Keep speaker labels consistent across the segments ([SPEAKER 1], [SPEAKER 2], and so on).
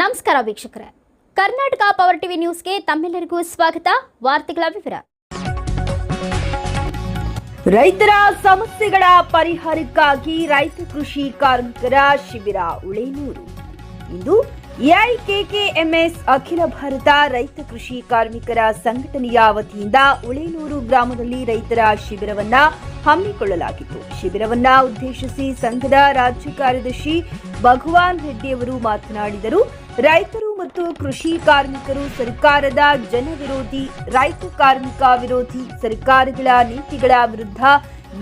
[SPEAKER 1] ನಮಸ್ಕಾರ ವೀಕ್ಷಕರೇ. Karnataka power TV ನ್ಯೂಸ್ಗೆ ತಮ್ಮೆಲ್ಲರಿಗೂ ಸ್ವಾಗತ. ವಾರ್ತೆಗಳ ವಿವರ.
[SPEAKER 2] ರೈತರ ಸಮಸ್ಯೆಗಳ ಪರಿಹಾರಕ್ಕಾಗಿ ರೈತ ಕೃಷಿ ಕಾರ್ಮಿಕರ ಶಿಬಿರ, ಉಳೇನೂರು. ಇಂದು ಎಐಕೆಕೆಎಂಎಸ್ ಅಖಿಲ ಭಾರತ ರೈತ ಕೃಷಿ ಕಾರ್ಮಿಕರ ಸಂಘಟನೆಯ ವತಿಯಿಂದ ಉಳೇನೂರು ಗ್ರಾಮದಲ್ಲಿ ರೈತರ ಶಿಬಿರವನ್ನ ಹಮ್ಮಿಕೊಳ್ಳಲಾಗಿತ್ತು. ಶಿಬಿರವನ್ನ ಉದ್ದೇಶಿಸಿ ಸಂಘದ ರಾಜ್ಯ ಕಾರ್ಯದರ್ಶಿ ಭಗವಾನ್ ರೆಡ್ಡಿಯವರು ಮಾತನಾಡಿದರು. ರೈತರು ಮತ್ತು ಕೃಷಿ ಕಾರ್ಮಿಕರು ಸರ್ಕಾರದ ಜನವಿರೋಧಿ, ರೈತ ಕಾರ್ಮಿಕ ವಿರೋಧಿ ಸರ್ಕಾರಗಳ ನೀತಿಗಳ ವಿರುದ್ಧ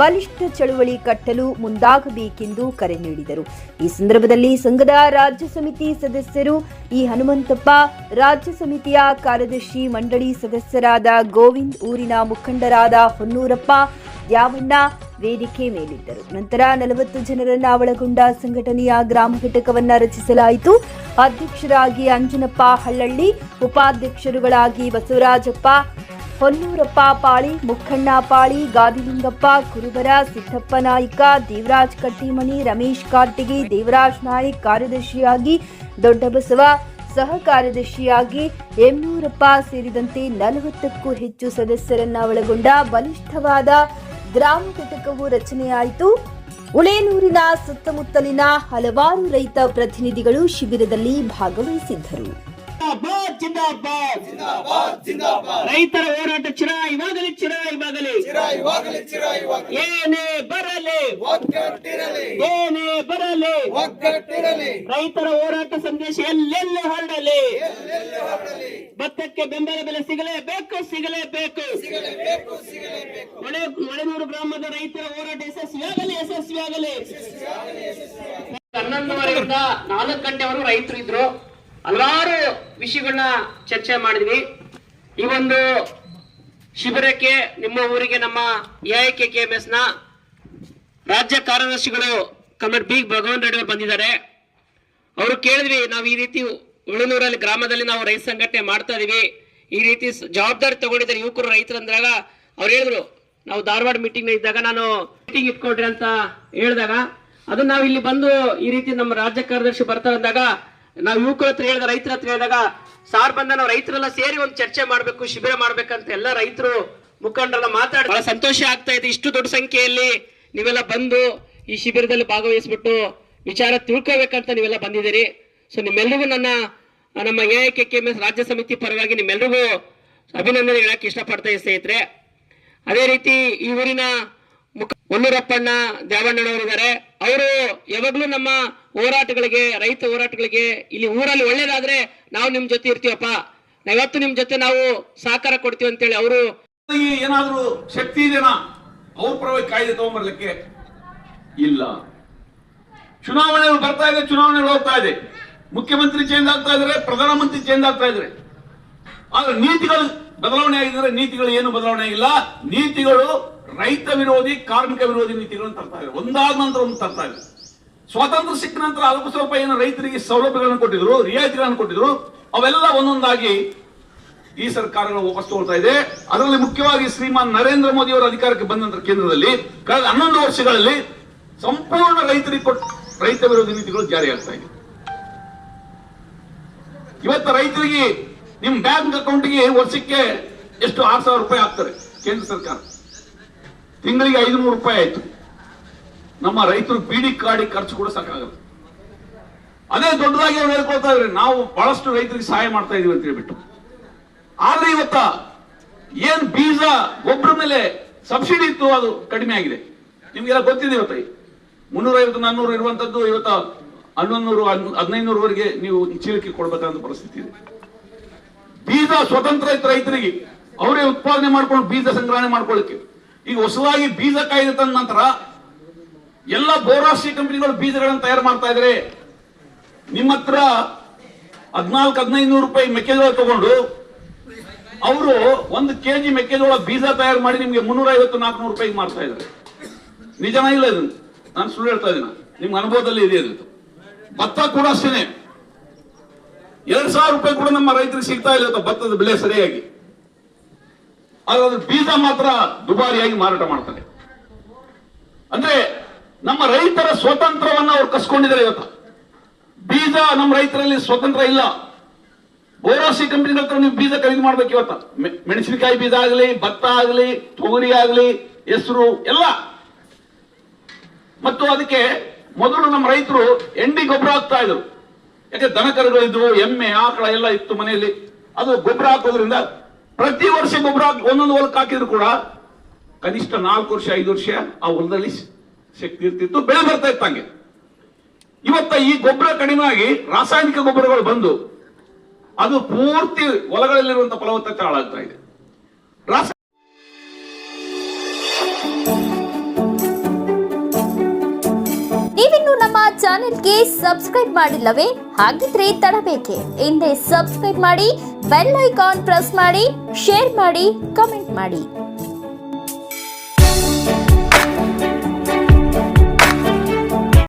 [SPEAKER 2] ಬಲಿಷ್ಠ ಚಳುವಳಿ ಕಟ್ಟಲು ಮುಂದಾಗಬೇಕೆಂದು ಕರೆ ನೀಡಿದರು. ಈ ಸಂದರ್ಭದಲ್ಲಿ ಸಂಘದ ರಾಜ್ಯ ಸಮಿತಿ ಸದಸ್ಯರು ಈ ಹನುಮಂತಪ್ಪ, ರಾಜ್ಯ ಸಮಿತಿಯ ಕಾರ್ಯದರ್ಶಿ ಮಂಡಳಿ ಸದಸ್ಯರಾದ ಗೋವಿಂದ್, ಊರಿನ ಮುಖಂಡರಾದ ಹೊನ್ನೂರಪ್ಪ ಯಾವಣ್ಣ ವೇದಿಕೆ ಮೇಲಿದ್ದರು. ನಂತರ ನಲವತ್ತು ಜನರನ್ನ ಒಳಗೊಂಡ ಸಂಘಟನೆಯ ಗ್ರಾಮ ಘಟಕವನ್ನ ರಚಿಸಲಾಯಿತು. ಅಧ್ಯಕ್ಷರಾಗಿ ಅಂಜನಪ್ಪ ಹಳ್ಳಳ್ಳಿ, ಉಪಾಧ್ಯಕ್ಷರುಗಳಾಗಿ ಬಸವರಾಜಪ್ಪ ಹೊನ್ನೂರಪ್ಪ ಪಾಳಿ, ಮುಖಣ್ಣ ಪಾಳಿ, ಗಾದಿಲಿಂಗಪ್ಪ, ಕುರುಬರ, ಸಿದ್ದಪ್ಪ ನಾಯ್ಕ, ದೇವರಾಜ್ ಕಟ್ಟಿಮನಿ ರಮೇಶ್ ಕಾರ್ಟಿಗಿ ದೇವರಾಜ್ ನಾಯ್ಕ್ ಕಾರ್ಯದರ್ಶಿಯಾಗಿ ದೊಡ್ಡಬಸವ, ಸಹ ಕಾರ್ಯದರ್ಶಿಯಾಗಿ ಎಮ್ನೂರಪ್ಪ ಸೇರಿದಂತೆ ನಲವತ್ತಕ್ಕೂ ಹೆಚ್ಚು ಸದಸ್ಯರನ್ನ ಒಳಗೊಂಡ ಬಲಿಷ್ಠವಾದ ಗ್ರಾಮ ಘಟಕವು ರಚನೆಯಾಯಿತು. ಉಳೇನೂರಿನ ಸುತ್ತಮುತ್ತಲಿನ ಹಲವಾರು ರೈತ ಪ್ರತಿನಿಧಿಗಳು ಶಿಬಿರದಲ್ಲಿ ಭಾಗವಹಿಸಿದ್ದರು.
[SPEAKER 3] ರೈತರ ಹೋರಾಟ ಚಿರ ಇವಾಗಲೇ ಚಿರ ಇವಾಗಲೇ. ಏನೇ ಬರಲಿ. ಏನೇ ಬರಲಿ. ರೈತರ ಹೋರಾಟ ಸಂದೇಶ ಎಲ್ಲೆಲ್ಲೂ ಹರಡಲಿ? ಭತ್ತಕ್ಕೆ ಬೆಂಬಲ ಬೆಲೆ ಸಿಗಲೇಬೇಕು ಸಿಗಲೇಬೇಕು. ಮಳೆ ಮಳೆನೂರು ಗ್ರಾಮದ ರೈತರ ಹೋರಾಟ ಯಶಸ್ವಿಯಾಗಲಿ ಯಶಸ್ವಿಯಾಗಲಿ. ಹನ್ನೊಂದುವರೆಯಿಂದ ನಾಲ್ಕು ಗಂಟೆವರೆಗೂ ರೈತರು ಇದ್ರು. ಹಲವಾರು ವಿಷಯಗಳನ್ನ ಚರ್ಚೆ ಮಾಡಿದ್ವಿ. ಈ ಒಂದು ಶಿಬಿರಕ್ಕೆ ನಿಮ್ಮ ಊರಿಗೆ ನಮ್ಮ ಎ ಕೆ ಎಂ ಎಸ್ನ ರಾಜ್ಯ ಕಾರ್ಯದರ್ಶಿಗಳು ಕಮರ್ ಬಿ ಭಗವಾನ್ ರೆಡ್ಡಿ ಬಂದಿದ್ದಾರೆ. ಅವರು ಕೇಳಿದ್ವಿ, ನಾವು ಈ ರೀತಿ ಉಳನೂರಲ್ಲಿ ಗ್ರಾಮದಲ್ಲಿ ನಾವು ರೈತ ಸಂಘಟನೆ ಮಾಡ್ತಾ ಇದೀವಿ. ಈ ರೀತಿ ಜವಾಬ್ದಾರಿ ತಗೊಂಡಿದ್ದಾರೆ ಯುವಕರು, ರೈತರು ಅಂದಾಗ ಅವ್ರು ಹೇಳಿದ್ರು, ನಾವು ಧಾರವಾಡ ಮೀಟಿಂಗ್ ಇದ್ದಾಗ ನಾನು ಮೀಟಿಂಗ್ ಇಟ್ಕೊಂಡ್ರಿ ಅಂತ ಹೇಳಿದಾಗ ಅದು ನಾವು ಇಲ್ಲಿ ಬಂದು ಈ ರೀತಿ ನಮ್ಮ ರಾಜ್ಯ ಕಾರ್ಯದರ್ಶಿ ಬರ್ತಾರೆ ಅಂದಾಗ ನಾವು ಯುವಕರ ಹತ್ರ ಹೇಳಿದ, ರೈತರ ಹತ್ರ ಹೇಳಿದಾಗ, ಸಾರ್ ಬಂದ ನಾವು ರೈತರೆಲ್ಲ ಸೇರಿ ಒಂದು ಚರ್ಚೆ ಮಾಡಬೇಕು, ಶಿಬಿರ ಮಾಡ್ಬೇಕಂತ ಎಲ್ಲ ರೈತರು ಮುಖಂಡರೆಲ್ಲ ಮಾತಾಡಿ ಬಹಳ ಸಂತೋಷ ಆಗ್ತಾ ಇದೆ ಇಷ್ಟು ದೊಡ್ಡ ಸಂಖ್ಯೆಯಲ್ಲಿ ನೀವೆಲ್ಲ ಬಂದು ಈ ಶಿಬಿರದಲ್ಲಿ ಭಾಗವಹಿಸ್ಬಿಟ್ಟು ವಿಚಾರ ತಿಳ್ಕೋಬೇಕಂತ ನೀವೆಲ್ಲ ಬಂದಿದ್ದೀರಿ. ಸೊ ನಿಮ್ಮೆಲ್ಲರಿಗೂ ನನ್ನ, ನಮ್ಮ A K K M S ರಾಜ್ಯ ಸಮಿತಿ ಪರವಾಗಿ ನಿಮ್ಮೆಲ್ಲರಿಗೂ ಅಭಿನಂದನೆ ಹೇಳಕ್ಕೆ ಇಷ್ಟಪಡ್ತಾ ಸ್ನೇಹಿತರೆ. ಅದೇ ರೀತಿ ಈ ಊರಿನ ಮುಖ ಹೊನ್ನೂರಪ್ಪಣ್ಣ ದೇವಣ್ಣನವರಿದ್ದಾರೆ. ಅವರು ಯಾವಾಗಲೂ ನಮ್ಮ ಹೋರಾಟಗಳಿಗೆ, ರೈತ ಹೋರಾಟಗಳಿಗೆ ಇಲ್ಲಿ ಊರಲ್ಲಿ ಒಳ್ಳೇದಾದ್ರೆ ನಾವು ನಿಮ್ ಜೊತೆ ಇರ್ತೀವಪ್ಪ. ನಾವತ್ತು ನಿಮ್ ಜೊತೆ ನಾವು ಸಹಕಾರ ಕೊಡ್ತೀವಿ ಅಂತೇಳಿ ಅವರು.
[SPEAKER 4] ಏನಾದ್ರೂ ಶಕ್ತಿ ಇದೆನಾ ಅವ್ರ ಪರವಾಗಿ ಕಾಯ್ದೆ ತಗೊಂಡ್ಬರ್ಲಿಕ್ಕೆ ಇಲ್ಲ. ಚುನಾವಣೆಗಳು ಬರ್ತಾ ಇದೆ, ಚುನಾವಣೆಗಳು ಹೋಗ್ತಾ ಇದೆ. ಮುಖ್ಯಮಂತ್ರಿ ಚೇಂಜ್ ಆಗ್ತಾ ಇದ್ರೆ, ಪ್ರಧಾನಮಂತ್ರಿ ಚೇಂಜ್ ಆಗ್ತಾ ಇದ್ರೆ. ಆದ್ರೆ ನೀತಿಗಳು ಬದಲಾವಣೆ ಆಗಿದ್ರೆ ನೀತಿಗಳು ಏನು ಬದಲಾವಣೆ ಆಗಿಲ್ಲ. ನೀತಿಗಳು ರೈತ ವಿರೋಧಿ, ಕಾರ್ಮಿಕ ವಿರೋಧಿ ನೀತಿಗಳನ್ನು ತರ್ತಾ ಇದೆ. ಒಂದಾದ ನಂತರ ಒಂದು ತರ್ತಾ ಇದೆ. ಸ್ವಾತಂತ್ರ್ಯ ಸಿಕ್ಕ ನಂತರ ಅಲ್ಪ ಸ್ವಲ್ಪ ಏನು ರೈತರಿಗೆ ಸೌಲಭ್ಯಗಳನ್ನು ಕೊಟ್ಟಿದ್ರು, ರಿಯಾಯಿತಿಗಳನ್ನು ಕೊಟ್ಟಿದ್ರು, ಅವೆಲ್ಲ ಒಂದೊಂದಾಗಿ ಈ ಸರ್ಕಾರಗಳು ವಾಪಸ್ ತಗೊಳ್ತಾ ಇದೆ. ಅದರಲ್ಲಿ ಮುಖ್ಯವಾಗಿ ಶ್ರೀಮಾನ್ ನರೇಂದ್ರ ಮೋದಿ ಅವರ ಅಧಿಕಾರಕ್ಕೆ ಬಂದ ನಂತರ ಕೇಂದ್ರದಲ್ಲಿ ಕಳೆದ ಹನ್ನೊಂದು ವರ್ಷಗಳಲ್ಲಿ ಸಂಪೂರ್ಣ ರೈತರಿಗೆ ಕೊಟ್ಟ, ರೈತ ವಿರೋಧಿ ನೀತಿಗಳು ಜಾರಿಯಾಗ್ತಾ ಇದೆ. ಇವತ್ತು ರೈತರಿಗೆ ನಿಮ್ ಬ್ಯಾಂಕ್ ಅಕೌಂಟ್ಗೆ ವರ್ಷಕ್ಕೆ ಎಷ್ಟು ಆರು ಸಾವಿರ ರೂಪಾಯಿ ಆಗ್ತಾರೆ ಕೇಂದ್ರ ಸರ್ಕಾರ. ತಿಂಗಳಿಗೆ ಐದುನೂರು ರೂಪಾಯಿ ಆಯ್ತು. ನಮ್ಮ ರೈತರು ಬೀಡಿ ಕಾಡಿ ಖರ್ಚು ಕೂಡ ಸಾಕಾಗಲ್ಲ ಅದೇ ದೊಡ್ಡದಾಗಿ ಅವ್ರು ಹೇಳ್ಕೊಳ್ತಾ ಇದ್ರೆ, ನಾವು ಬಹಳಷ್ಟು ರೈತರಿಗೆ ಸಹಾಯ ಮಾಡ್ತಾ ಇದೀವಿ ಅಂತ ಹೇಳ್ಬಿಟ್ಟು. ಆದ್ರೆ ಇವತ್ತ ಏನ್ ಬೀಜ ಗೊಬ್ಬರ ಮೇಲೆ ಸಬ್ಸಿಡಿ ಇತ್ತು ಅದು ಕಡಿಮೆ ಆಗಿದೆ. ನಿಮ್ಗೆಲ್ಲ ಗೊತ್ತಿದೆ ಇವತ್ತ. ಮುನ್ನೂರೈವತ್ತು, ನಾನ್ನೂರು ಇರುವಂತದ್ದು ಇವತ್ತ ಹನ್ನೊಂದು ನೂರು ಹದಿನೈದು ನೀವು ಚೀಲಕ್ಕೆ ಕೊಡ್ಬೇಕಾದ ಪರಿಸ್ಥಿತಿ ಇದೆ. ಬೀಜ ಸ್ವತಂತ್ರ ಇತ್ತು ರೈತರಿಗೆ. ಅವರೇ ಉತ್ಪಾದನೆ ಮಾಡ್ಕೊಂಡು ಬೀಜ ಸಂಗ್ರಹಣೆ ಮಾಡ್ಕೊಳ್ಳಿಕ್ಕೆ. ಈಗ ಹೊಸದಾಗಿ ಬೀಜ ಕಾಯ್ದೆ ತಂದ ನಂತರ ಎಲ್ಲ ಬಹುರಾಷ್ಟ್ರೀಯ ಕಂಪನಿಗಳು ಬೀಜಗಳನ್ನು ತಯಾರು ಮಾಡ್ತಾ ಇದ್ದಾರೆ ನಿಮ್ಮ ಹತ್ರ ಹದಿನಾಲ್ಕು ಹದಿನೈದು ನೂರು ರೂಪಾಯಿ ಮೆಕ್ಕೆಜೋಳ ತಗೊಂಡು ಅವರು ಒಂದು ಕೆಜಿ ಮೆಕ್ಕೆಜೋಳ ಬೀಜ ತಯಾರು ಮಾಡಿ ನಿಮ್ಗೆ ಮುನ್ನೂರ ಐವತ್ತು ನಾಲ್ಕುನೂರು ರೂಪಾಯಿಗೆ ಮಾರ್ತಾ ಇದ್ದಾರೆ ನಿಜನ ಇಲ್ಲ ಇದು? ನಾನು ಸುಳ್ಳು ಹೇಳ್ತಾ ಇದ್ದೀನಿ. ನಿಮ್ಗೆ ಅನುಭವದಲ್ಲಿ ಇದೆ ಅದು ಭತ್ತ ಕೂಡ ಅಷ್ಟೇನೆ. ಎರಡ್ ಸಾವಿರ ರೂಪಾಯಿ ಕೂಡ ನಮ್ಮ ರೈತರಿಗೆ ಸಿಗ್ತಾ ಇಲ್ಲ ಭತ್ತದ ಬೆಲೆ ಸರಿಯಾಗಿ. ಆದ್ರೆ ಬೀಜ ಮಾತ್ರ ದುಬಾರಿಯಾಗಿ ಮಾರಾಟ ಮಾಡ್ತಾರೆ ಅಂದ್ರೆ ನಮ್ಮ ರೈತರ ಸ್ವಾತಂತ್ರ್ಯವನ್ನ ಅವ್ರು ಕಸ್ಕೊಂಡಿದ್ದಾರೆ ಇವತ್ತು. ಬೀಜ ನಮ್ಮ ರೈತರಲ್ಲಿ ಸ್ವತಂತ್ರ ಇಲ್ಲ. ಬೋರೋಸಿ ಕಂಪನಿಗಳ ಹತ್ರ ನೀವು ಬೀಜ ಖರೀದಿ ಮಾಡ್ಬೇಕು ಇವತ್ತು. ಮೆಣಸಿನಕಾಯಿ ಬೀಜ ಆಗಲಿ, ಭತ್ತ ಆಗಲಿ, ತೊಗರಿ ಆಗಲಿ, ಹೆಸರು ಎಲ್ಲ. ಮತ್ತು ಅದಕ್ಕೆ ಮೊದಲು ನಮ್ಮ ರೈತರು ಎಂಡಿ ಗೊಬ್ಬರ ಹಾಕ್ತಾ ಇದ್ರು. ಯಾಕೆ ದನ ಕರುಗಳಿದ್ವು, ಎಮ್ಮೆ, ಆಕಳ ಎಲ್ಲ ಇತ್ತು ಮನೆಯಲ್ಲಿ. ಅದು ಗೊಬ್ಬರ ಹಾಕೋದ್ರಿಂದ ಪ್ರತಿ ವರ್ಷ ಗೊಬ್ಬರ ಒಂದೊಂದು ಹೊಲಕ್ಕೆ ಹಾಕಿದ್ರು ಕೂಡ ಕನಿಷ್ಠ ನಾಲ್ಕು ವರ್ಷ, ಐದು ವರ್ಷ ಆ ಹೊಲದಲ್ಲಿ ಶಕ್ತಿ ಇರ್ತಿತ್ತು, ಬೆಳೆ ಬರ್ತಾ ಇತ್ತು ಹಂಗೆ. ಇವತ್ತ ಈ ಗೊಬ್ಬರ ಕಡಿಮೆ ಆಗಿ ರಾಸಾಯನಿಕ ಗೊಬ್ಬರಗಳು ಬಂದು ಅದು ಪೂರ್ತಿ ಹೊಲಗಳಲ್ಲಿರುವಂತಹ ಫಲವತ್ತತೆ ಹಾಳಾಗ್ತಾ ಇದೆ. ರಾಸಾಯನಿಕ
[SPEAKER 1] ನೀವಿನ್ನು ನಮ್ಮ ಚಾನೆಲ್ಗೆ ಸಬ್ಸ್ಕ್ರೈಬ್ ಮಾಡಿಲ್ಲವೇ? ಹಾಗಿದ್ರೆ ತಡಬೇಕೆ. ಹಿಂದೆ ಸಬ್ಸ್ಕ್ರೈಬ್ ಮಾಡಿ, ಬೆಲ್ ಐಕಾನ್ ಪ್ರೆಸ್ ಮಾಡಿ, ಶೇರ್ ಮಾಡಿ, ಕಮೆಂಟ್ ಮಾಡಿ.